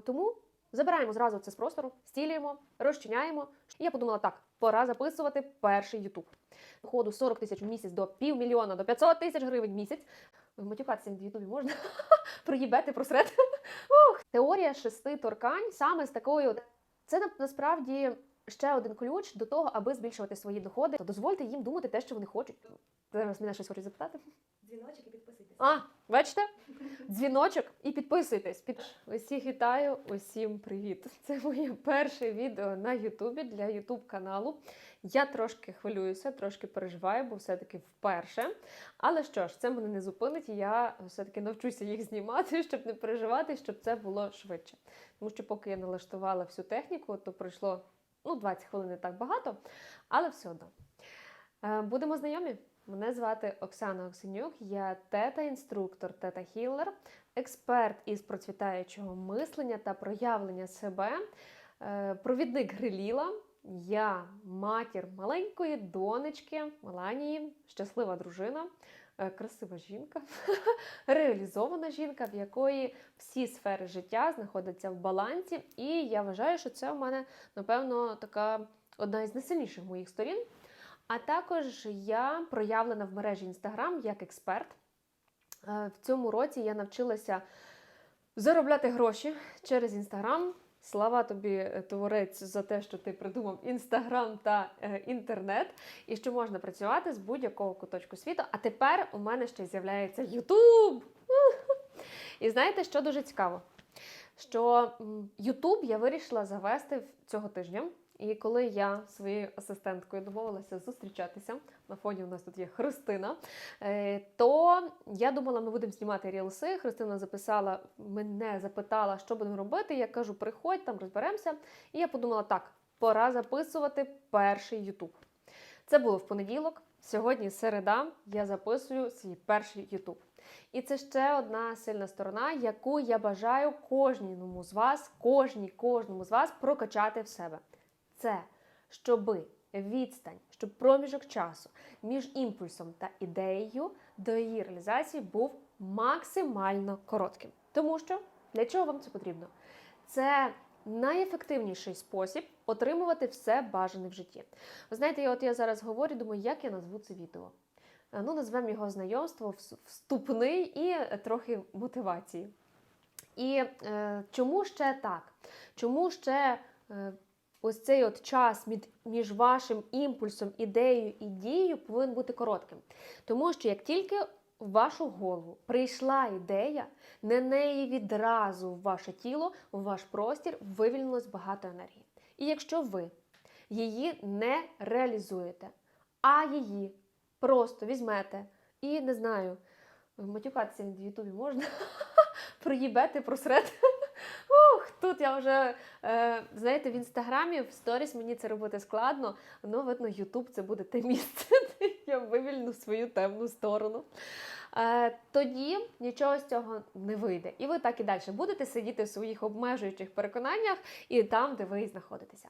Тому забираємо зразу це з простору, стілюємо, розчиняємо. І я подумала, так, пора записувати перший Ютуб. Доходу 40 тисяч в місяць до півмільйона, до 500 тисяч гривень в місяць. Матюкатися в Ютубі можна проїбати просред. Ух. Теорія шести торкань саме з такою. Це насправді ще один ключ до того, аби збільшувати свої доходи. То Дозвольте їм думати те, що вони хочуть. Зараз мене щось хочуть запитати. Дзвіночок і підписуйтесь. А, бачите? Дзвіночок і підписуйтесь. Під... Усіх вітаю, усім привіт. Це моє перше відео на Ютубі для Ютуб каналу. Я трошки хвилююся, трошки переживаю, бо все-таки вперше. Але що ж, це мене не зупинить, і я все-таки навчуся їх знімати, щоб не переживати, щоб це було швидше. Тому що поки я налаштувала всю техніку, то пройшло ну, 20 хвилин не так багато, але все одно. Е, Будемо знайомі. Мене звати Оксана Оксенюк, я тета-інструктор, тета-хіллер, експерт із процвітаючого мислення та проявлення себе, е, провідник Гриліла. Я матір маленької донечки Меланії, щаслива дружина, е, красива жінка, реалізована жінка, в якої всі сфери життя знаходяться в балансі. І я вважаю, що це в мене, напевно, така одна із найсильніших моїх сторін. А також я проявлена в мережі Instagram як експерт. Е, В цьому році я навчилася заробляти гроші через Instagram. Слава тобі, е, творець, за те, що ти придумав Інстаграм та е, інтернет, і що можна працювати з будь-якого куточку світу. А тепер у мене ще з'являється Ютуб. І знаєте, що дуже цікаво? Що Ютуб я вирішила завести цього тижня. І коли я своєю асистенткою домовилася зустрічатися, на фоні у нас тут є Христина, е, то я думала, ми будемо знімати рілси. Христина записала, мене запитала, що будемо робити. Я кажу, приходь, там розберемося. І я подумала, так, пора записувати перший Ютуб. Це було в понеділок. Сьогодні середа, я записую свій перший Ютуб. І це ще одна сильна сторона, яку я бажаю кожному з вас, кожній, кожному з вас прокачати в себе. Це щоби відстань, щоб проміжок часу між імпульсом та ідеєю до її реалізації був максимально коротким. Тому що для чого вам це потрібно? Це найефективніший спосіб отримувати все бажане в житті. Ви знаєте, от я зараз говорю, думаю, як я назву це відео. Е, Ну, назвемо його знайомство, вступний і трохи мотивації. І е, чому ще так? Чому ще е, ось цей от час між вашим імпульсом, ідеєю і дією повинен бути коротким? Тому що як тільки в вашу голову прийшла ідея, на неї відразу в ваше тіло, в ваш простір вивільнилось багато енергії. І якщо ви її не реалізуєте, а її просто візьмете і не знаю, матюкатися в Ютубі можна, проїбете просред. Тут я вже, е, знаєте, в інстаграмі, в сторіс мені це робити складно, але видно, Ютуб це буде те місце, де я вивільну свою темну сторону. Е, тоді нічого з цього не вийде. І ви так і далі будете сидіти в своїх обмежуючих переконаннях і там, де ви знаходитеся.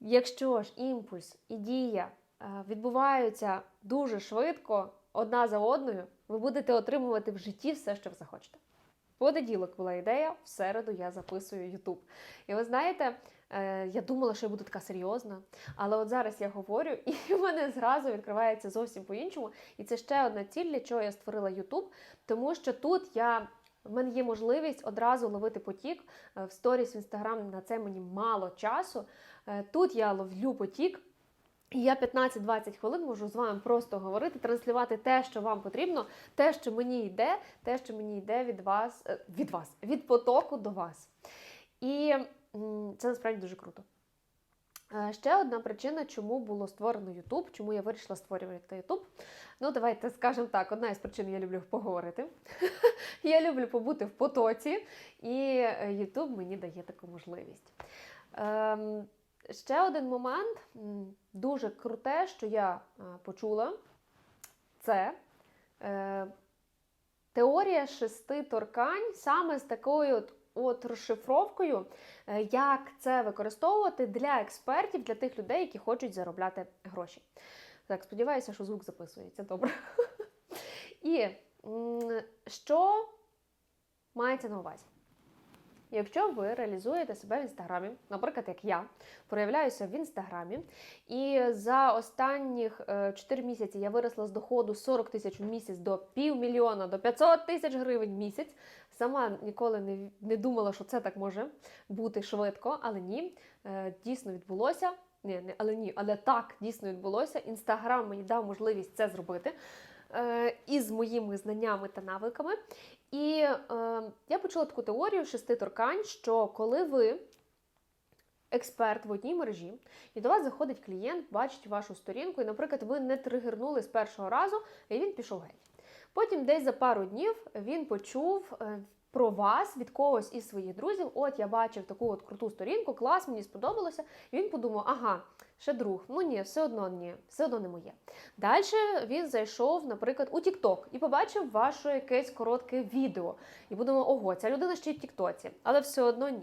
Якщо ж імпульс і дія е, відбуваються дуже швидко, одна за одною, ви будете отримувати в житті все, що ви захочете. Понеділок була ідея, в середу я записую Ютуб. І ви знаєте, е, я думала, що я буду така серйозна, але от зараз я говорю, і в мене зразу відкривається зовсім по-іншому. І це ще одна ціль, для чого я створила Ютуб, тому що тут я. В мене є можливість одразу ловити потік Е, в сторіс в інстаграм. На це мені мало часу. Е, Тут я ловлю потік. Я 15-20 хвилин можу з вами просто говорити, транслювати те, що вам потрібно, те, що мені йде, те, що мені йде від вас, е, від вас, від потоку до вас. І це насправді дуже круто. Е, Ще одна причина, чому було створено YouTube, чому я вирішила створювати YouTube. Ну, давайте скажемо так: одна із причин я люблю поговорити. Я люблю побути в потоці, і е, YouTube мені дає таку можливість. Ще один момент дуже круте, що я е, почула, це е, теорія шести торкань саме з такою от, от розшифровкою, е, як це використовувати для експертів, для тих людей, які хочуть заробляти гроші. Так, сподіваюся, що звук записується добре. І що мається на увазі? Якщо ви реалізуєте себе в інстаграмі, наприклад, як я проявляюся в інстаграмі, і за останніх 4 місяці я виросла з доходу 40 тисяч в місяць до півмільйона, до 500 тисяч гривень в місяць. Сама ніколи не, не думала, що це так може бути швидко, але ні, е, дійсно відбулося. Ні, не, але ні, але так дійсно відбулося. Інстаграм мені дав можливість це зробити е, із моїми знаннями та навиками. І е, я почула таку теорію шести торкань, що коли ви експерт в одній мережі, і до вас заходить клієнт, бачить вашу сторінку, і, наприклад, ви не тригернули з першого разу, і він пішов геть. Потім, десь за пару днів, він почув. е, Про вас від когось із своїх друзів, от я бачив таку от круту сторінку, клас, мені сподобалося. І він подумав, ага, ще друг, ну ні, все одно ні, все одно не моє. Далі він зайшов, наприклад, у TikTok і побачив ваше якесь коротке відео. І подумав, ого, ця людина ще й в Тіктоці, але все одно ні.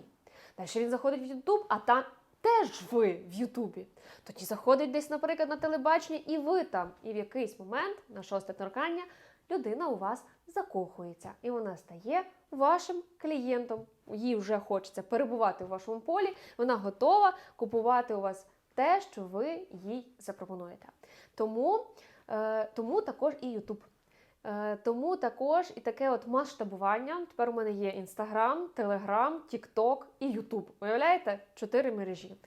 Далі він заходить в Ютуб, а там теж ви в Ютубі. Тоді заходить десь, наприклад, на телебачення, і ви там. І в якийсь момент, на шосте торкання, людина у вас закохується, і вона стає вашим клієнтом. Їй вже хочеться перебувати в вашому полі, вона готова купувати у вас те, що ви їй запропонуєте. Тому, е, тому також і YouTube. Е, Тому також і таке от масштабування. Тепер у мене є Інстаграм, Телеграм, Тікток і Ютуб. Уявляєте? Чотири мережі.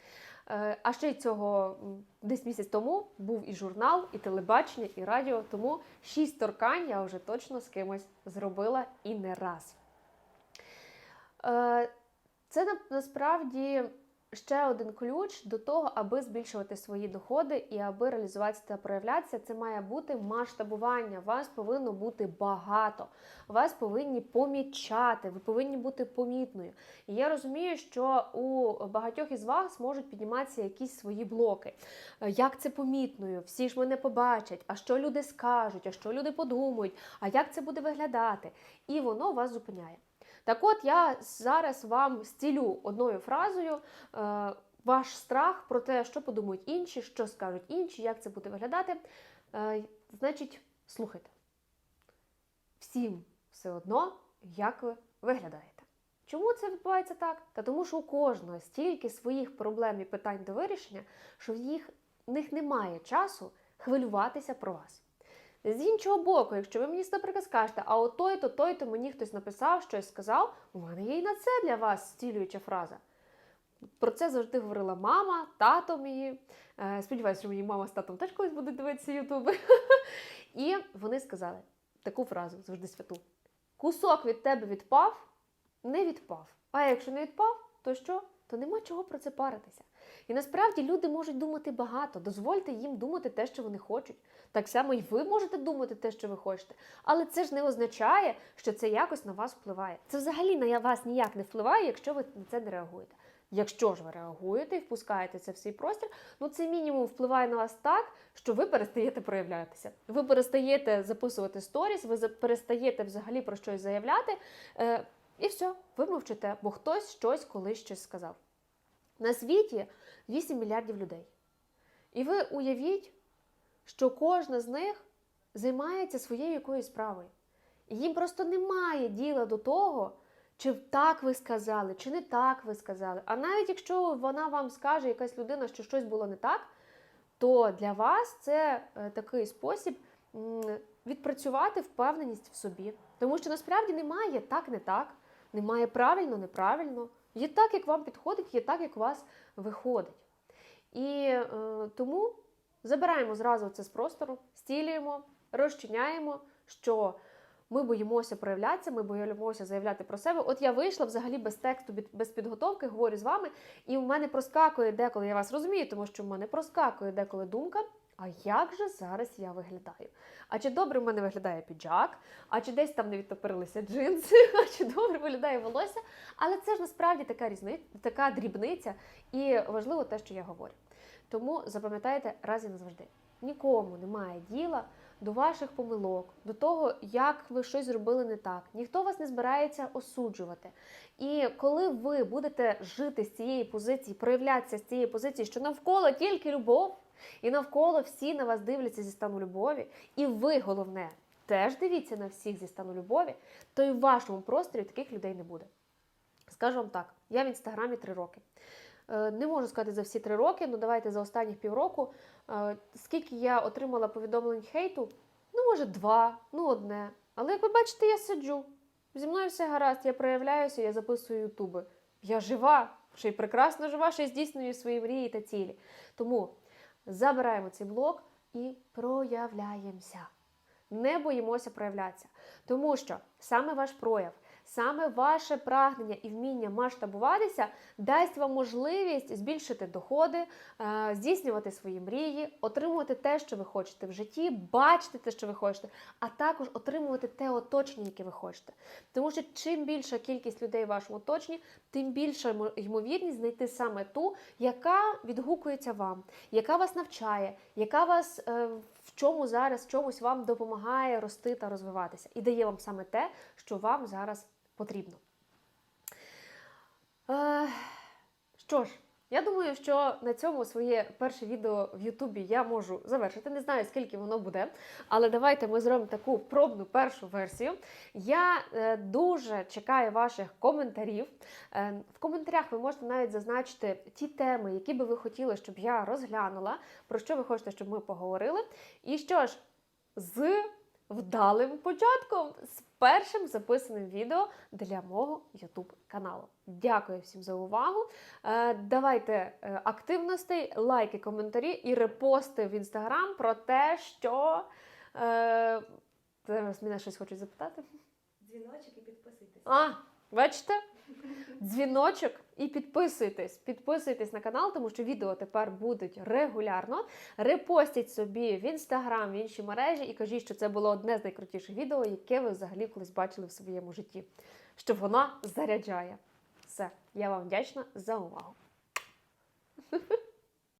Е, А ще й цього десь місяць тому був і журнал, і телебачення, і радіо. Тому шість торкань я вже точно з кимось зробила і не раз. Е, Це насправді ще один ключ до того, аби збільшувати свої доходи і аби реалізуватися та проявлятися, це має бути масштабування. Вас повинно бути багато, вас повинні помічати, ви повинні бути помітною. І я розумію, що у багатьох із вас можуть підніматися якісь свої блоки. Е, Як це помітною? Всі ж мене побачать, а що люди скажуть, а що люди подумають, а як це буде виглядати? І воно вас зупиняє. Так от я зараз вам зцілю одною фразою е, ваш страх про те, що подумають інші, що скажуть інші, як це буде виглядати. Е, значить, слухайте. Всім все одно, як ви виглядаєте. Чому це відбувається так? Та тому, що у кожного стільки своїх проблем і питань до вирішення, що в їх в них немає часу хвилюватися про вас. З іншого боку, якщо ви мені, наприклад, скажете, а от той-то, той-то мені хтось написав, щось сказав, у мене є і на це для вас стілююча фраза. Про це завжди говорила мама, тато мій. Е, Сподіваюся, що мені мама з татом теж колись будуть дивитися Ютуби. І вони сказали таку фразу, завжди святу: кусок від тебе відпав, не відпав. А якщо не відпав, то що? То нема чого про це паритися. І насправді люди можуть думати багато. Дозвольте їм думати те, що вони хочуть. Так само і ви можете думати те, що ви хочете. Але це ж не означає, що це якось на вас впливає. Це взагалі на вас ніяк не впливає, якщо ви на це не реагуєте. Якщо ж ви реагуєте і впускаєте це в свій простір, ну це мінімум впливає на вас так, що ви перестаєте проявлятися. Ви перестаєте записувати сторіс, ви перестаєте взагалі про щось заявляти, е, і все, ви мовчите, бо хтось щось колись щось сказав. На світі 8 мільярдів людей. І ви уявіть, що кожна з них займається своєю якоюсь справою. І їм просто немає діла до того, чи так ви сказали, чи не так ви сказали. А навіть якщо вона вам скаже, якась людина, що щось було не так, то для вас це е, такий спосіб відпрацювати впевненість в собі. Тому що насправді немає так, не так, немає правильно, неправильно. Є так, як вам підходить, є так, як у вас виходить. І е, тому забираємо зразу це з простору, стілюємо, розчиняємо, що ми боїмося проявлятися, ми боїмося заявляти про себе. От я вийшла взагалі без тексту, без підготовки, говорю з вами, і в мене проскакує деколи, я вас розумію, тому що в мене проскакує деколи думка. А як же зараз я виглядаю? А чи добре в мене виглядає піджак? А чи десь там не відтопирилися джинси? А чи добре виглядає волосся? Але це ж насправді така різниця, така дрібниця, і важливо те, що я говорю. Тому запам'ятайте раз і назавжди: нікому немає діла до ваших помилок, до того, як ви щось зробили не так. Ніхто вас не збирається осуджувати. І коли ви будете жити з цієї позиції, проявлятися з цієї позиції, що навколо тільки любов, і навколо всі на вас дивляться зі стану любові, і ви, головне, теж дивіться на всіх зі стану любові, то і в вашому просторі таких людей не буде. Скажу вам так, я в інстаграмі три роки. Е, Не можу сказати за всі три роки, ну давайте за останніх півроку. Е, Скільки я отримала повідомлень хейту? Ну, може, два, ну одне. Але як ви бачите, я сиджу. Зі мною все гаразд, я проявляюся, я записую ютуби. Я жива, ще й прекрасно жива, ще й здійснюю свої мрії та цілі. Тому забираємо цей блок і проявляємося. Не боїмося проявлятися. Тому що саме ваш прояв, саме ваше прагнення і вміння масштабуватися дасть вам можливість збільшити доходи, е, здійснювати свої мрії, отримувати те, що ви хочете в житті, бачити те, що ви хочете, а також отримувати те оточення, яке ви хочете. Тому що чим більша кількість людей в вашому оточенні, тим більша ймовірність знайти саме ту, яка відгукується вам, яка вас навчає, яка вас е, в чому зараз чомусь вам допомагає рости та розвиватися, і дає вам саме те, що вам зараз потрібно. Е, що ж, я думаю, що на цьому своє перше відео в Ютубі я можу завершити. Не знаю, скільки воно буде, але давайте ми зробимо таку пробну першу версію. Я е, дуже чекаю ваших коментарів. Е, в коментарях ви можете навіть зазначити ті теми, які би ви хотіли, щоб я розглянула, про що ви хочете, щоб ми поговорили. І що ж, з вдалим початком, з першим записаним відео для мого YouTube каналу. Дякую всім за увагу. Е, давайте е, активностей, лайки, коментарі і репости в інстаграм про те, що е, зараз мене щось хочуть запитати. Дзвіночок і підписуйтесь. А, бачите? Дзвіночок і підписуйтесь. Підписуйтесь на канал, тому що відео тепер будуть регулярно. Репостіть собі в інстаграм, в інші мережі і кажіть, що це було одне з найкрутіших відео, яке ви взагалі колись бачили в своєму житті. Що вона заряджає. Все, я вам вдячна за увагу.